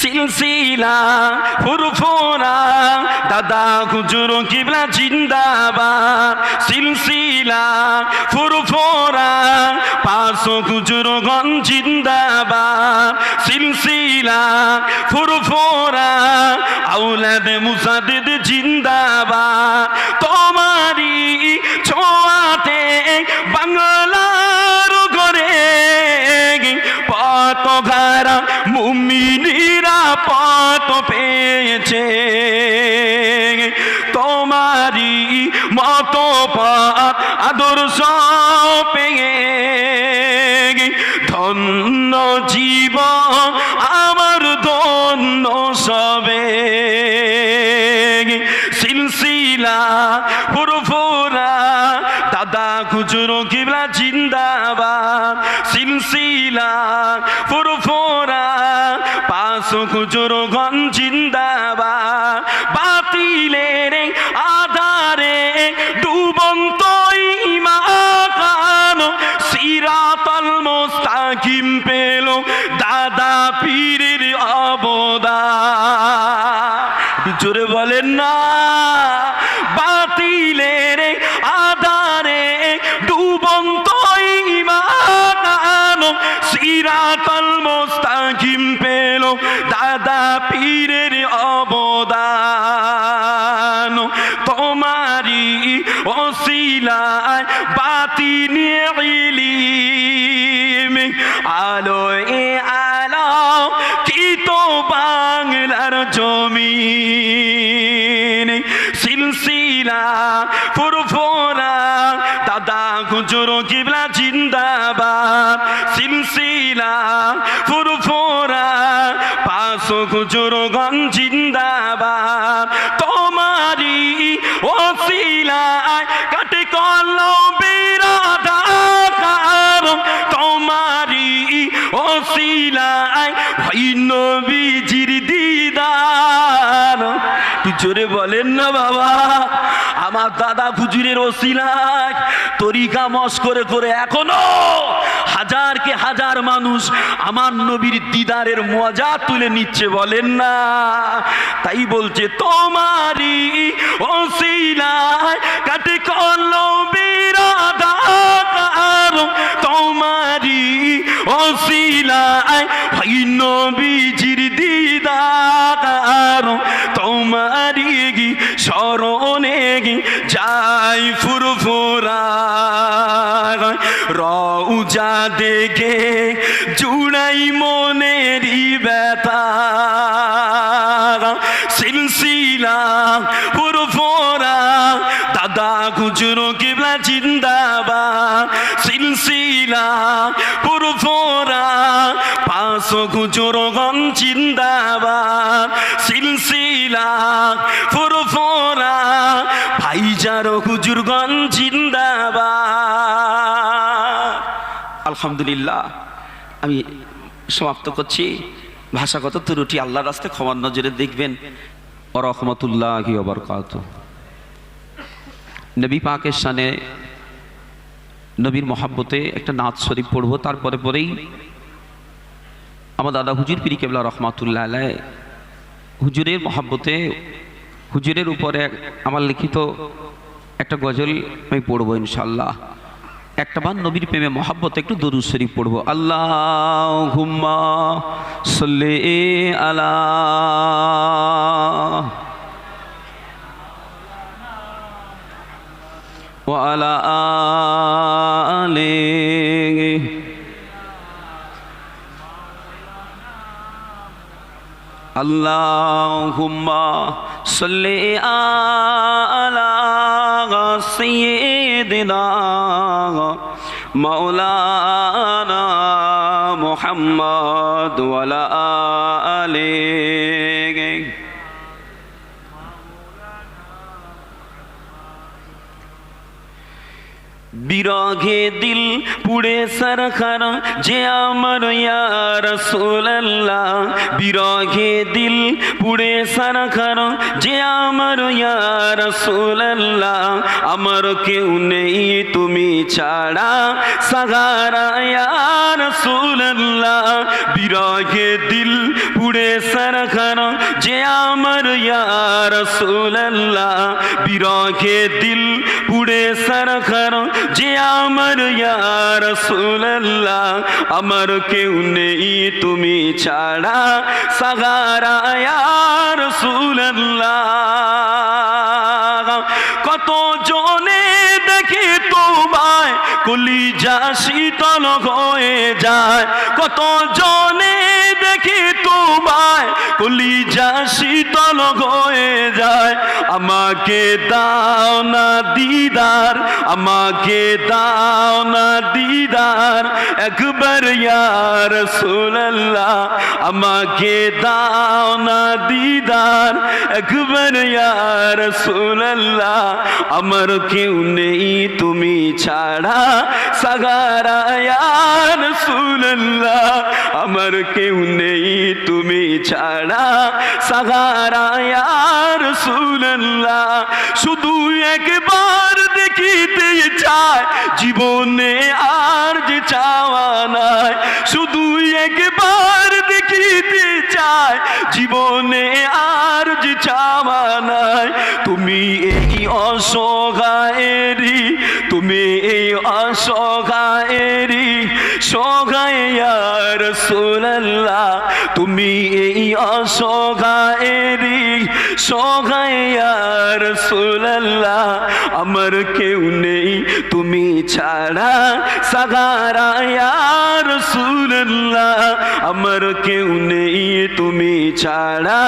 সিলসিলা, ফুরফুরা, দাদা হুজুর কিবলা জিন্দাবাদ। সিলসিলা, ফুরফুরা পাঁচশো হুজুর গন জিন্দাবাদ। সিলসিলা, ফুরফুরা, আউলাদ মুসাদিদ জিন্দাবাদ। পেয়েছে তোমারি মতো পাত আদর্শ পেয়ে ধন্য জীবন আমার ধন্য সবে পাঁচশো খুচরো গন জিন্দাবাদ। বাতিলের আধারে ডুবন্ত ইমান সিরাতাল মোস্তাকিম পেল দাদা পীরের অবদা জোরে বলেন না। বাতিলের আধারে ডুবন্ত ইমান সিরাতাল গুজর গন জিন্দাবাদ। তোমারি ওসিলায় কাটে কলম বিরাদার তোমারি ওসিলায় ভাই নবীজির দিদার। জোরে বলেন না বাবা, আমার দাদা হুজুরের ওসিলায় তরিকা মস করে এখনও হাজার কে হাজার মানুষ আমার নবীর দিদারের মজা তুলে নিচ্ছে, বলেন না। তাই বলছে তোমারি ওসিলায় কাটে কলমের আধার তোমারি ওসিলায় ভাই নবীজির দিদার তোমারি গি স্মরণে গি যাই ফুরফুরা রউজা দেখে জুড়াই মনেরই ব্যথা। সিলসিলা ফুরফুরা দাদা গুজরো কিবলা জিন্দাবাদ। সিলসিলা ফুরফুরা পাঁচশো গুজরো গন জিন্দাবাদ। সিলসিলা ফুরফুরা ভাইজারো হুজুরগণ জিন্দাবাদ। আলহামদুলিল্লাহ, আমি সমাপ্ত করছি। ভাষাগত ত্রুটি আল্লাহ রাস্তে ক্ষমার নজরে দেখবেন। ও রহমতুল্লাহ বরকাত নবী পাকের সানে নবীর মহাব্বতে একটা নাচ শরীফ পড়ব, তারপরে পরেই আমার দাদা হুজুর পিরি কেবলা রহমাতুল্লাহ আলাই হুজুরের মহাব্বতে, হুজুরের উপরে আমার লিখিত একটা গজল আমি পড়ব ইনশাল্লাহ একটা বার নবীর প্রেমে মহাব্বত একটু দরুদ শরীফ পড়বো আল্লাহ হুম্মা সল্লে আলা وعلى آله اللهم صل على سيدنا مولانا محمد وعلى آله বিরহে দিল পুড়ে সরখার যে আমার ইয়ার সোল্লাহ বিরহে দিল পুড়ে সরখার যে আমার ইয়ার সোল্লাহ আমার কেউ নেই তুমি ছাড়া সাগারা ইয়ার সোল্লাহ বিরহে দিল পুড়ে সরখার যে আমার ইয়ার সোল্লাহ বিরহে দিল পুড়ে সরখার যে আমার ইয়ার সোল্লাহ আমার কেউ নেই তুমি ছাড়া, সাগারা ইয়ার সোল্লাহ কত জনে দেখি তোমায়, কলিজা শীতল হয়ে যায়। কত জনে দেখি তোমায় কলিজা শীতল হয়ে যায়। আমাকে দাও না দিদার, আমাকে দাও না দিদার। একবার ইয়ার সোল্লাহ আমাকে দাও না দিদার। একবার ইয়ার সোল্লাহ আমার কেউ নেই তুমি ছাড়া। সাগারা ইয়ার সোল্লাহ আমার কেউ নেই তুমি ছাড়া সাগারা ইয়ার সোল্লাহ শুধু একবার দেখিতে চায়, জীবনে আর যে চাওয়া নাই। শুধু একবার দেখিতে চায়, জীবনে আর যে চাওয়া নাই। তুমি এই অসহায়েরই, তুমি এই অসহায়েরই সহায়ার সোল্লাহ তুমি এই অসহায়েরই সহায়ার সোল্লাহ আমার কেউ নেই, তুমি ছাড়া সাগারায়ার সুল্লাহ আমার কেউ নেই, তুমি ছাড়া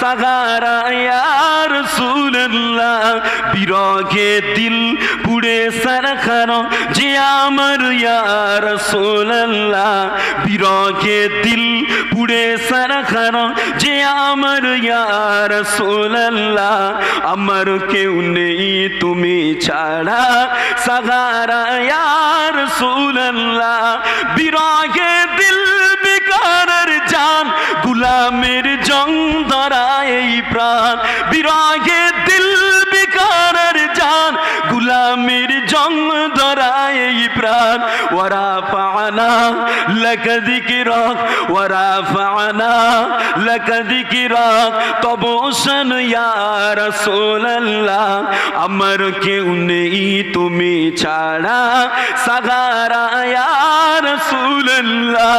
সাগারায়ার সুল্লাহ বিরগে দিল পুড়ে সারখান যে আমার ইয়ার সোল্লাহ বিরগে দিল পুড়ে সারখান যে আমার ইয়ার সোল্লাহ আমার কেউ নেই তুমি ছাড়া, সাগারা ইয়ার সোল্লাহ বিরগে দিল বিকারের জান, গুলামের জং ধরায় এই প্রাণ। বিরগে দিল গুলামের জং ধরায় প্রাণ। ওরা ফানা লকদিকি রক ওরা ফানা লকদিকি রক তব ওসন ইয়ার সোল্লা আমার কেউ নেই তুমি ছাড়া। সাগারা ইয়ার সোল্লা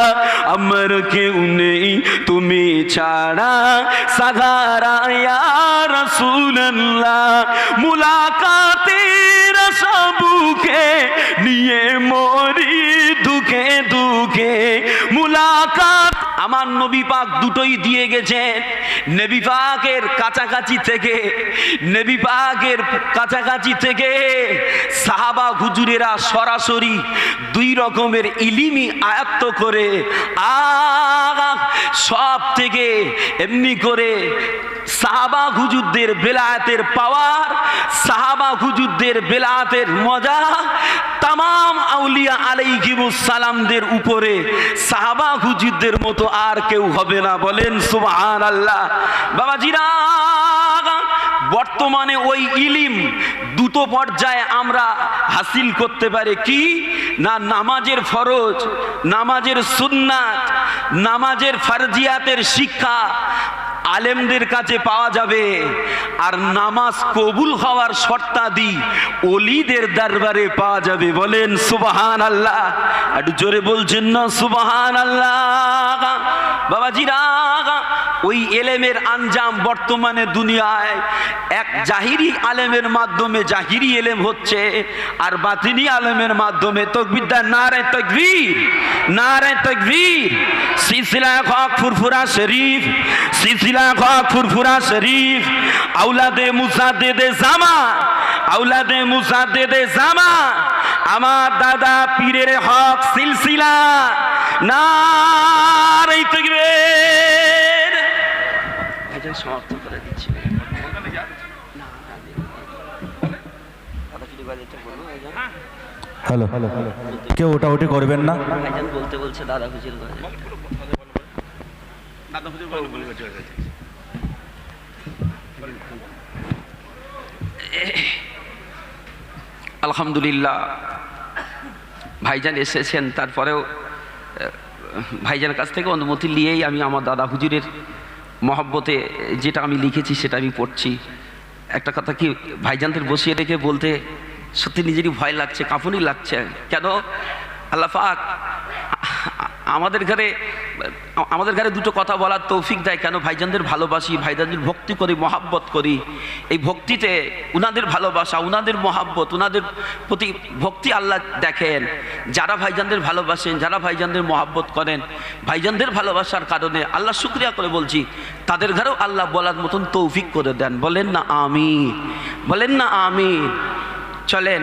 আমার কেউ নেই তুমি ছাড়া। সাগারা ইয়ার মুলাকাতে আমার নবী পাক দুটোই দিয়ে গেছেন নবী পাকের কাছাকাছি থেকে, নবী পাকের কাছাকাছি থেকে সাহাবা হুজুরেরা সরাসরি দুই রকমের ইলিমি আয়ত্ত করে আ সব থেকে এমনি করে সাহাবা হুজুরদের বেলায়েতের পাওয়ার, সাহাবা হুজুরদের বেলায়েতের মজা তাম আউলিয়া আলাইহিমুস সালামদের উপরে সাহাবা হুজুরদের মতো আর কেউ হবে না। বলেন সুবহান আল্লাহ বাবাজিরা, বর্তমানে ওই ইলিম দুটো পর্যায়ে আমরা হাসিল করতে পারি কি? না নামাজের ফরজ, নামাজের সুন্নাত, নামাজের ফারজিয়াতের শিক্ষা আলেমদের কাছে পাওয়া যাবে। আর নামাজ কবুল হওয়ার শর্তাদি অলিদের দরবারে পাওয়া যাবে। বলেন সুবাহান আল্লাহ একটু জোরে বলছেন না সুবাহান আল্লাহ বাবাজিরা ওই এলেমের আঞ্জাম বর্তমানে দুনিয়ায়। এক জাহিরি আলেমের মাধ্যমে জাহিরি এলেম হচ্ছে, আর বাতিনি আলেমের মাধ্যমে তকবিদ্যা নারে তকবীর নারে তকবীর। সিলসিলা হক ফুরফুরা শরীফ, সিলসিলা হক ফুরফুরা শরীফ। আউলাদে মুসাদ্দেদে জামা আউলাদে মুসাদ্দেদে জামা। আমার দাদা পীরের হক সিলসিলা, নারে তকবীর। ভাইজান সমাপ্ত করে দিচ্ছি। না, না, দাদা ফিরে বাজাতে বলব ভাইজান হ্যালো। কেউ ওটা ওটি করবেন না? বলতে বলছে দাদা হুজুর আলহামদুলিল্লাহ। ভাইজান এসেছেন তারপরেও ভাইজানের কাছ থেকে অনুমতি নিয়েই আমি আমার দাদা হুজুরের মহব্বতে যেটা আমি লিখেছি, সেটা আমি পড়ছি। একটা কথা কি, ভাইজানদের বসিয়ে রেখে বলতে সত্যি নিজেরই ভয় লাগছে, কাঁপুনি লাগছে। কেন? আল্লাহ আমাদের ঘরে আমাদের ঘরে দুটো কথা বলার তৌফিক দেয়, কেন ভাইজানদের ভালোবাসি, ভাইজানদের ভক্তি করি, মহাব্বত করি। এই ভক্তিতে উনাদের ভালোবাসা, উনাদের মহাব্বত, উনাদের প্রতি ভক্তি আল্লাহ দেখেন। যারা ভাইজানদের ভালোবাসেন, যারা ভাইজানদের মহাব্বত করেন, ভাইজানদের ভালোবাসার কারণে আল্লাহ শুক্রিয়া করে বলছি, তাদের ঘরেও আল্লাহ বলার মতন তৌফিক করে দেন। বলেন না আমি বলেন না আমি চলেন